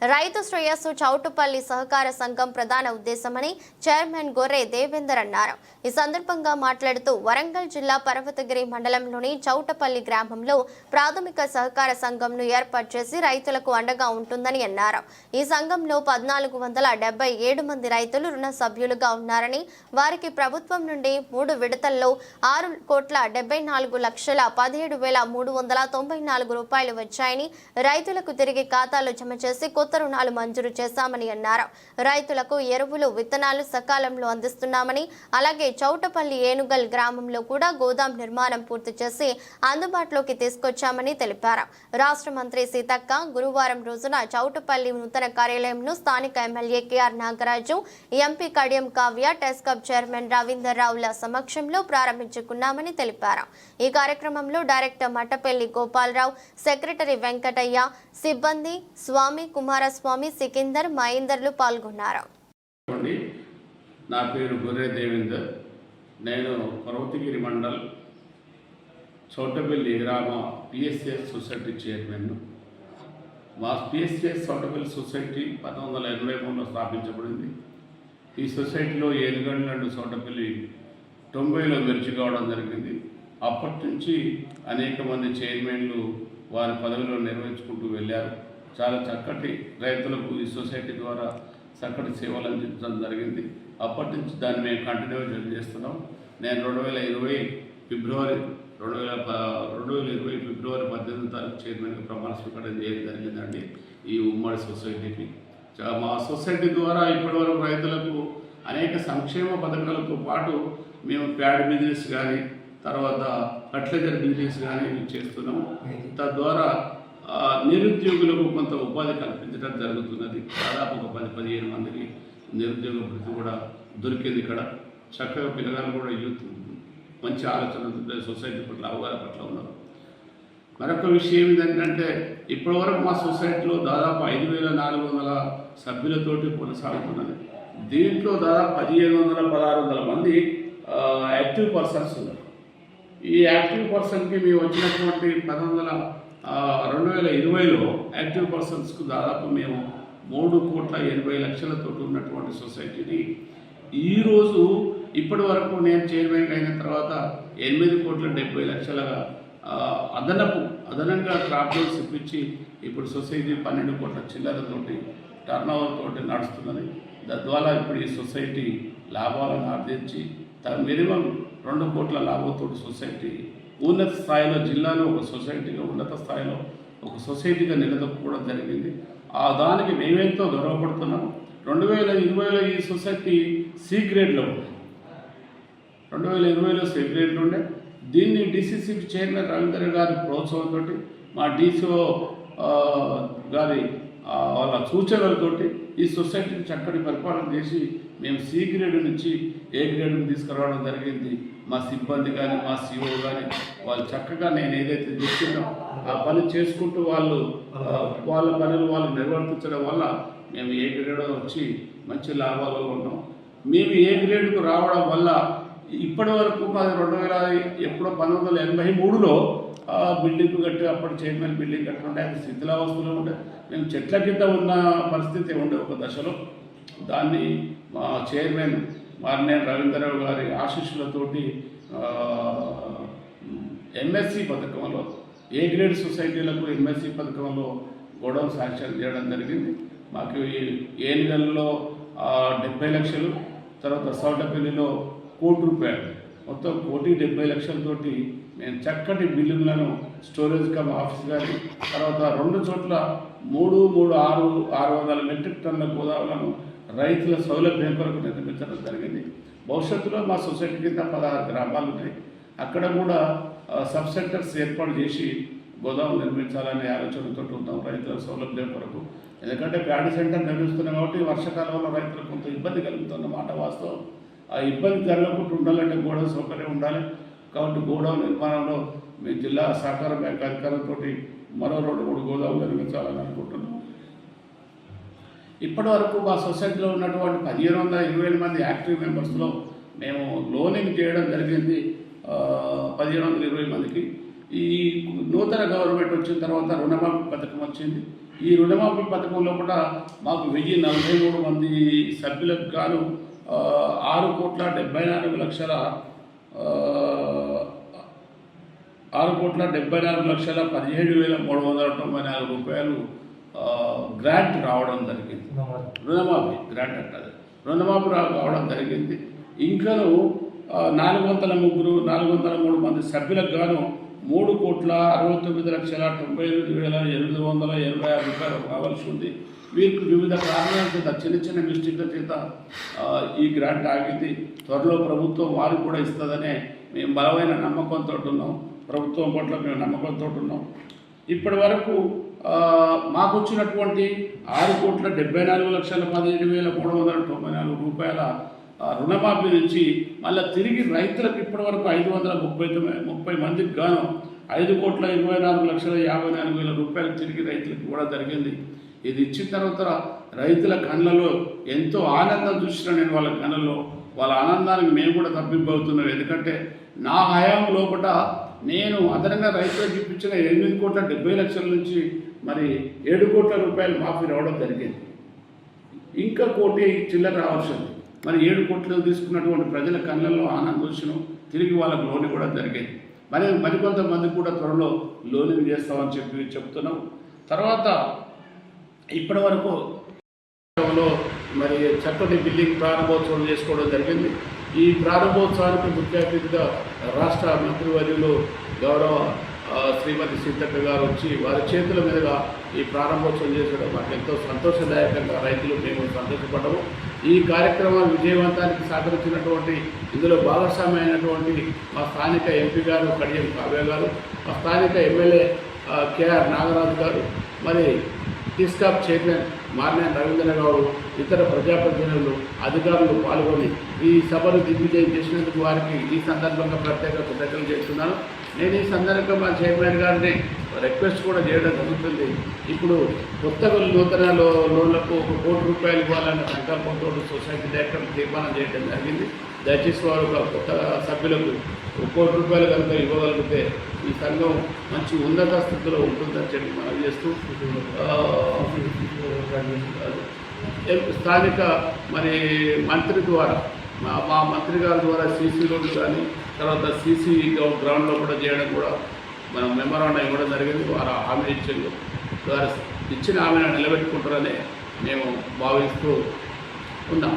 రైతు శ్రేయస్సు చౌటుపల్లి సహకార సంఘం ప్రధాన ఉద్దేశమని చైర్మన్ గొర్రె దేవేందర్ అన్నారు. ఈ సందర్భంగా మాట్లాడుతూ వరంగల్ జిల్లా పర్వతగిరి మండలంలోని చౌటపల్లి గ్రామంలో ప్రాథమిక సహకార సంఘంను ఏర్పాటు చేసి రైతులకు అండగా ఉంటుందని అన్నారు. ఈ సంఘంలో పద్నాలుగు వందల డెబ్బై ఏడు మంది రైతులు రుణ సభ్యులుగా ఉన్నారని వారికి ప్రభుత్వం నుండి మూడు విడతల్లో ఆరు కోట్ల డెబ్బై నాలుగు లక్షల పదిహేడు వేల మూడు వందల తొంభై నాలుగు రూపాయలు వచ్చాయని రైతులకు తిరిగి ఖాతాలో జమ చేసి కొత్త రుణాలు మంజూరు చేశామని అన్నారు. రైతులకు ఎరువులు విత్తనాలు సకాలంలో అందిస్తున్నామని అలాగే చౌటపల్లి ఏనుగల్ గ్రామంలో కూడా గోదాం నిర్మాణం పూర్తి చేసి అందుబాటులోకి తీసుకొచ్చామని తెలిపారు. రాష్ట్ర మంత్రి సీతక్క గురువారం రోజున చౌటపల్లి నూతన కార్యాలయంను స్థానిక MLA KR Nagaraju MP Kadiyam Kavya TESCAB chairman Ravinder Ravula సమక్షంలో ప్రారంభించుకున్నామని తెలిపారు. ఈ కార్యక్రమంలో డైరెక్టర్ మట్టపల్లి గోపాలరావు సెక్రటరీ వెంకటయ్య సిబ్బంది స్వామి కుమార్ కుమారస్వామి సికిందర్ మహేందర్లు పాల్గొన్నారు. నా పేరు గొర్రె దేవేందర్. నేను పర్వతగిరి మండల్ చోటపల్లి గ్రామ పిఎస్ఎస్ సొసైటీ చైర్మన్. మా పిఎస్ఎస్ చౌటపల్లి సొసైటీ పంతొమ్మిది వందల ఎనభై మూడులో స్థాపించబడింది. ఈ సొసైటీలో ఏనుగండ్ల నుండి చోటపల్లి తొంభైలో మెరుచుకోవడం జరిగింది. అప్పటి నుంచి అనేక మంది చైర్మన్లు వారి పదవిలో నిర్వహించుకుంటూ వెళ్ళారు. చాలా చక్కటి రైతులకు ఈ సొసైటీ ద్వారా చక్కటి సేవలు అందించడం జరిగింది. అప్పటి నుంచి దాన్ని మేము కంటిన్యూ చేస్తున్నాం. నేను రెండు వేల ఇరవై ఫిబ్రవరి రెండు వేల రెండు వేల ఇరవై ఫిబ్రవరి పద్దెనిమిది తారీఖు చైర్మన్గా ప్రమాణ స్వీకారం చేయడం జరిగిందండి ఈ ఉమ్మడి సొసైటీకి. మా సొసైటీ ద్వారా ఇప్పటివరకు రైతులకు అనేక సంక్షేమ పథకాలతో పాటు మేము ప్యాడ్ బిజినెస్ కానీ తర్వాత ఫర్టిలైజర్ బిజినెస్ కానీ చేస్తున్నాము తద్వారా నిరుద్యోగులకు కొంత ఉపాధి కల్పించడం జరుగుతున్నది. దాదాపు ఒక పది పదిహేను మందికి నిరుద్యోగ వృత్తి కూడా దొరికింది ఇక్కడ. చక్కగా పిల్లగాలు కూడా యూత్ మంచి ఆలోచన సొసైటీ పట్ల అవగాహన పట్ల ఉన్నారు. మరొక విషయం ఏంటంటే ఇప్పటివరకు మా సొసైటీలో దాదాపు ఐదు వేల నాలుగు వందల సభ్యులతోటి కొనసాగుతున్నది. దీంట్లో దాదాపు పదిహేను వందల పదహారు వందల మంది యాక్టివ్ పర్సన్స్ ఉన్నారు. ఈ యాక్టివ్ పర్సన్కి మేము వచ్చినటువంటి పది వందల వేల ఇరవైలో యాక్టివ్ పర్సన్స్కు దాదాపు మేము మూడు కోట్ల ఎనభై లక్షలతో ఉన్నటువంటి సొసైటీని. ఈరోజు ఇప్పటి వరకు నేను చైర్మన్ అయిన తర్వాత ఎనిమిది కోట్ల డెబ్బై లక్షలుగా అదనపు అదనంగా క్రాప్ లోన్స్ ఇప్పించి ఇప్పుడు సొసైటీ పన్నెండు కోట్ల చిల్లరతోటి టర్న్ ఓవర్ తోటి నడుస్తున్నది. తద్వారా ఇప్పుడు ఈ సొసైటీ లాభాలను ఆర్జించి మినిమం రెండు కోట్ల లాభంతో సొసైటీ ఉన్నత స్థాయిలో జిల్లాలో ఒక సొసైటీగా ఉన్నత స్థాయిలో ఒక సొసైటీగా నిలదొక్కుకోవడం జరిగింది. ఆ దానికి మేమెంతో గౌరవపడుతున్నాం. రెండు వేల ఇరవైలో ఈ సొసైటీ సి గ్రేడ్లో ఉంది. రెండు వేల ఇరవైలో సి గ్రేడ్లో ఉండే. దీన్ని డిసిసి చైర్మన్ రవీంద్ర గారి ప్రోత్సాహంతో మా డీసీఓ గారి వాళ్ళ సూచనలతోటి ఈ సొసైటీని చక్కటి పరిపాలన చేసి మేము సి గ్రేడ్ నుంచి ఏ గ్రేడ్కి తీసుకురావడం జరిగింది. మా సిబ్బంది కానీ మా సిఓ కానీ వాళ్ళు చక్కగా నేను ఏదైతే చెప్పిందో ఆ పని చేసుకుంటూ వాళ్ళు వాళ్ళ పనులు వాళ్ళు నిర్వర్తించడం వల్ల మేము ఏ గ్రేడ్ వచ్చి మంచి లాభాలు ఉన్నాం. మేము ఏ గ్రేడ్కు రావడం వల్ల ఇప్పటి వరకు మాది రెండు వేల ఎప్పుడో పంతొమ్మిది వందల ఎనభై మూడులో ఆ బిల్డింగ్ కట్టి అప్పుడు చైర్మన్ బిల్డింగ్ కట్టి ఉండే అది శిథిలావస్థలో ఉండే. మేము చెట్ల కింద ఉన్న పరిస్థితి ఉండే ఒక దశలో. దాన్ని మా చైర్మన్ మార్నేని రవీంద్రరావు గారి ఆశీస్సులతోటి ఎంఎస్సి పథకంలో ఏ గ్రేడ్ సొసైటీలకు ఎంఎస్సి పథకంలో గొడవ శాంక్షన్ చేయడం జరిగింది. మాకు ఈ ఏ నెలలో డెబ్బై లక్షలు తర్వాత సౌటపల్లిలో కోటి రూపాయలు. మొత్తం కోటి డెబ్బై లక్షలతోటి మేము చక్కటి బిల్లులను స్టోరేజ్ కమ్ ఆఫీస్ కానీ తర్వాత రెండు చోట్ల మూడు మూడు ఆరు ఆరు వందల మెట్రిక్ టన్నుల గోదాములను రైతుల సౌలభ్యం కొరకు నిర్మించడం జరిగింది. భవిష్యత్తులో మా సొసైటీ కింద పదహారు గ్రామాలు ఉన్నాయి అక్కడ కూడా సబ్ సెంటర్స్ ఏర్పాటు చేసి గోదాములు నిర్మించాలనే ఆలోచనతో ఉంటాం రైతుల సౌలభ్యం కొరకు. ఎందుకంటే ప్యాడీ సెంటర్ నిర్మిస్తున్నాం కాబట్టి వర్షాకాలంలో రైతులకు కొంత ఇబ్బంది కలుగుతున్న మాట వాస్తవం. ఆ ఇబ్బంది జరగకుండా ఉండాలంటే గోడ సౌకర్యం ఉండాలి. కాబట్టి గోడౌన్ నిర్మాణంలో మీ జిల్లా సహకార బ్యాంక్ అధికారులతో మరో రెండు మూడు గోదాములు నిర్మించాలని అనుకుంటున్నాం. ఇప్పటి వరకు మా సొసైటీలో ఉన్నటువంటి పదిహేను వందల ఇరవై మంది యాక్టివ్ మెంబర్స్లో మేము లోనింగ్ చేయడం జరిగింది. ఆ, పదిహేను వందల ఇరవై మందికి. ఈ నూతన గవర్నమెంట్ వచ్చిన తర్వాత రుణమాఫీ పథకం వచ్చింది. ఈ రుణమాఫీ పథకంలో కూడా మాకు వెయ్యి నలభై మూడు మంది సభ్యులకు గాను ఆరు కోట్ల డెబ్బై నాలుగు లక్షల ఆరు కోట్ల డెబ్బై నాలుగు లక్షల పదిహేడు వేల మూడు వందల తొంభై నాలుగు రూపాయలు గ్రాంట్ రావడం జరిగింది. రుణమాఫీ గ్రాంట్ అంటారు. రుణమాఫీ రావడం జరిగింది. ఇంకను నాలుగు వందల ముగ్గురు నాలుగు వందల మూడు మంది సభ్యులకు గాను మూడు కోట్ల అరవై తొమ్మిది లక్షల తొంభై ఎనిమిది వేల ఎనిమిది వందల ఎనభై ఆరు రూపాయలు కావాల్సి ఉంది. వీరికి వివిధ కారణాల చేత చిన్న చిన్న మిస్టేక్ల చేత ఈ గ్రాంట్ ఆగింది. త్వరలో ప్రభుత్వం వారికి కూడా ఇస్తుందనే మేము బలమైన నమ్మకంతో ఉన్నాం. ప్రభుత్వం పట్ల మేము నమ్మకంతో ఉన్నాం. ఇప్పటి వరకు మాకు వచ్చినటువంటి ఆరు కోట్ల డెబ్బై నాలుగు లక్షల పదిహేడు వేల మూడు వందల తొంభై నాలుగు రూపాయల రుణమాఫీ నుంచి మళ్ళీ తిరిగి రైతులకు ఇప్పటి వరకు ఐదు వందల ముప్పై తొమ్మిది ముప్పై మందికి గాను ఐదు కోట్ల ఇరవై నాలుగు లక్షల యాభై నాలుగు వేల రూపాయలు తిరిగి రైతులకు కూడా జరిగింది. ఇది ఇచ్చిన తర్వాత రైతుల కళ్ళలో ఎంతో ఆనందం చూసిన నేను వాళ్ళ కళ్ళలో వాళ్ళ ఆనందానికి మేము కూడా తప్పింపవుతున్నాం ఎందుకంటే నా హయాం లోపల నేను అదనంగా రైతులకు ఇప్పించిన ఎనిమిది కోట్ల డెబ్బై లక్షల నుంచి మరి ఏడు కోట్ల రూపాయలు మాఫీ రావడం జరిగింది. ఇంకా కోటి చిల్లర రావాల్సింది మరి ఏడు కోట్లు తీసుకున్నటువంటి ప్రజల కళ్ళల్లో ఆనందోషను తిరిగి వాళ్ళకు లోన్ కూడా జరిగింది. మరి మరికొంతమంది కూడా త్వరలో లోన్ చేస్తామని చెప్పి చెప్తున్నాం. తర్వాత ఇప్పటి వరకు మరి చక్కటి బిల్డింగ్ ప్రారంభోత్సవం చేసుకోవడం జరిగింది. ఈ ప్రారంభోత్సవానికి ముఖ్య అతిథిగా రాష్ట్ర మంత్రివర్యులు గౌరవ శ్రీమతి సీతక్క గారు వచ్చి వారి చేతుల మీదుగా ఈ ప్రారంభోత్సవం చేసడం మాకు ఎంతో సంతోషదాయకంగా రైతులు మేము సంతోషపడ్డము. ఈ కార్యక్రమం విజయవంతానికి సహకరించినటువంటి ఇందులో భాగస్వామ్యమైనటువంటి మా స్థానిక ఎంపీ గారు కడియం కావ్య గారు మా స్థానిక ఎమ్మెల్యే కేఆర్ నాగరాజు గారు మరి టిస్కాప్ చైర్మన్ మార్నేని రవీంద్ర గౌడ్ ఇతర ప్రజాప్రతినిధులు అధికారులు పాల్గొని ఈ సభను దిగ్విజయం చేసినందుకు వారికి ఈ సందర్భంగా ప్రత్యేక కృతజ్ఞతలు చేస్తున్నాను. నేను ఈ సందర్భంగా మా చైర్మన్ గారిని రిక్వెస్ట్ కూడా చేయడం జరుగుతుంది. ఇప్పుడు కొత్తగా నూతన లోన్లకు ఒక కోటి రూపాయలు ఇవ్వాలన్న సంకల్పంతో సొసైటీ డైరెక్టర్ తీర్మానం చేయడం జరిగింది. దయచేసి వారు కొత్త సభ్యులకు ఒక కోటి రూపాయలు కనుక ఇవ్వగలిగితే ఈ సంఘం మంచి ఉన్నత స్థితిలో ఉంటుందని చెప్పి మనం చేస్తూ చేస్తున్నారు స్థానిక మరి మంత్రి ద్వారా మా మా మంత్రి గారి ద్వారా సీసీ రోడ్లు కానీ తర్వాత సీసీ గ్రౌండ్లో కూడా చేయడం కూడా మనం మెమరాండం ఇవ్వడం జరిగింది. వారు హామీ ఇచ్చారు వారు ఇచ్చిన హామీని నిలబెట్టుకుంటారని మేము భావిస్తూ ఉన్నాం.